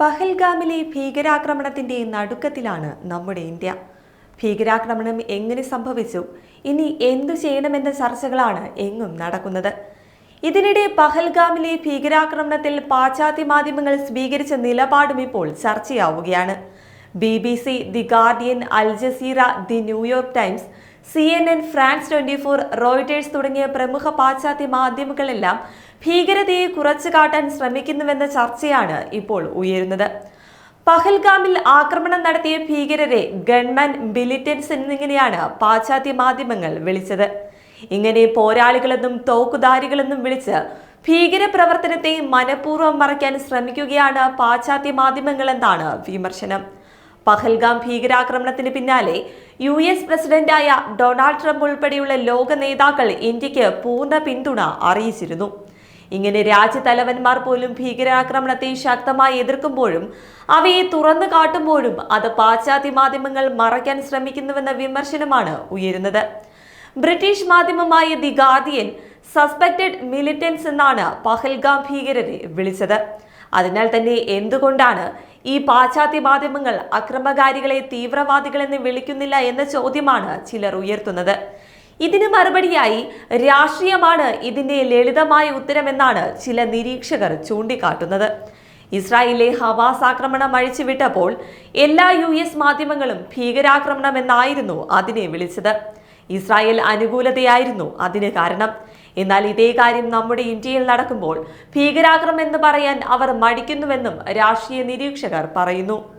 പഹൽഗാമിലെ ഭീകരാക്രമണത്തിന്റെ നടുക്കത്തിലാണ് നമ്മുടെ ഇന്ത്യ. ഭീകരാക്രമണം എങ്ങനെ സംഭവിച്ചു? ഇനി എന്തു ചെയ്യണമെന്ന ചർച്ചകളാണ് എങ്ങും നടക്കുന്നത്. ഇതിനിടെ പഹൽഗാമിലെ ഭീകരാക്രമണത്തിൽ പാശ്ചാത്യ മാധ്യമങ്ങൾ സ്വീകരിച്ച നിലപാടും ഇപ്പോൾ ചർച്ചയാവുകയാണ്. B B C the Guardian Al Jazeera the New York Times C N N France twenty four Reuters തുടങ്ങിയ പ്രമുഖ പാശ്ചാത്യ മാധ്യമങ്ങളെല്ലാം ഭീകരതയെ കുറച്ചു കാട്ടാൻ ശ്രമിക്കുന്നുവെന്ന ചർച്ചയാണ് ഇപ്പോൾ ഉയരുന്നത്. പഹൽഗാമിൽ ആക്രമണം നടത്തിയ ഭീകരരെ ഗൺമാൻ ബിലിറ്റൻസ് എന്നിങ്ങനെയാണ് പാശ്ചാത്യ മാധ്യമങ്ങൾ വിളിച്ചത്. ഇങ്ങനെ പോരാളികളെന്നും തോക്കുധാരികളെന്നും വിളിച്ച് ഭീകര പ്രവർത്തനത്തെ മനഃപൂർവം മറയ്ക്കാൻ ശ്രമിക്കുകയാണ് പാശ്ചാത്യ മാധ്യമങ്ങളെന്നാണ് വിമർശനം. പഹൽഗാം ഭീകരാക്രമണത്തിന് പിന്നാലെ യു എസ് പ്രസിഡന്റായ ഡൊണാൾഡ് ട്രംപ് ഉൾപ്പെടെയുള്ള ലോക നേതാക്കൾ ഇന്ത്യയ്ക്ക് പൂർണ പിന്തുണ അറിയിച്ചിരുന്നു. ഇങ്ങനെ രാജ്യതലവന്മാർ പോലും ഭീകരാക്രമണത്തെ ശക്തമായി എതിർക്കുമ്പോഴും അവയെ തുറന്നു കാട്ടുമ്പോഴും അത് പാശ്ചാത്യ മാധ്യമങ്ങൾ മറയ്ക്കാൻ ശ്രമിക്കുന്നുവെന്ന വിമർശനമാണ് ഉയരുന്നത്. ബ്രിട്ടീഷ് മാധ്യമമായ ദി ഗാർഡിയൻ സസ്പെക്റ്റഡ് മിലിറ്റൻസ് എന്നാണ് പഹൽഗാം ഭീകരരെ വിളിച്ചത്. അതിനാൽ തന്നെ എന്തുകൊണ്ടാണ് ഈ പാശ്ചാത്യ മാധ്യമങ്ങൾ അക്രമകാരികളെ തീവ്രവാദികളെന്ന് വിളിക്കുന്നില്ല എന്ന ചോദ്യമാണ് ചിലർ ഉയർത്തുന്നത്. ഇതിന് മറുപടിയായി രാഷ്ട്രീയമാണ് ഇതിന്റെ ലളിതമായ ഉത്തരമെന്നാണ് ചില നിരീക്ഷകർ ചൂണ്ടിക്കാട്ടുന്നത്. ഇസ്രായേലിലെ ഹവാസ് ആക്രമണം അഴിച്ചുവിട്ടപ്പോൾ എല്ലാ യു എസ് മാധ്യമങ്ങളും ഭീകരാക്രമണം എന്നായിരുന്നു അതിനെ വിളിച്ചത്. ഇസ്രായേൽ അനുകൂലതയായിരുന്നു അതിന് കാരണം. എന്നാൽ ഇതേ കാര്യം നമ്മുടെ ഇന്ത്യയിൽ നടക്കുമ്പോൾ ഭീകരാക്രമം എന്ന് പറയാൻ അവർ മടിക്കുന്നുവെന്നും രാഷ്ട്രീയ നിരീക്ഷകർ പറയുന്നു.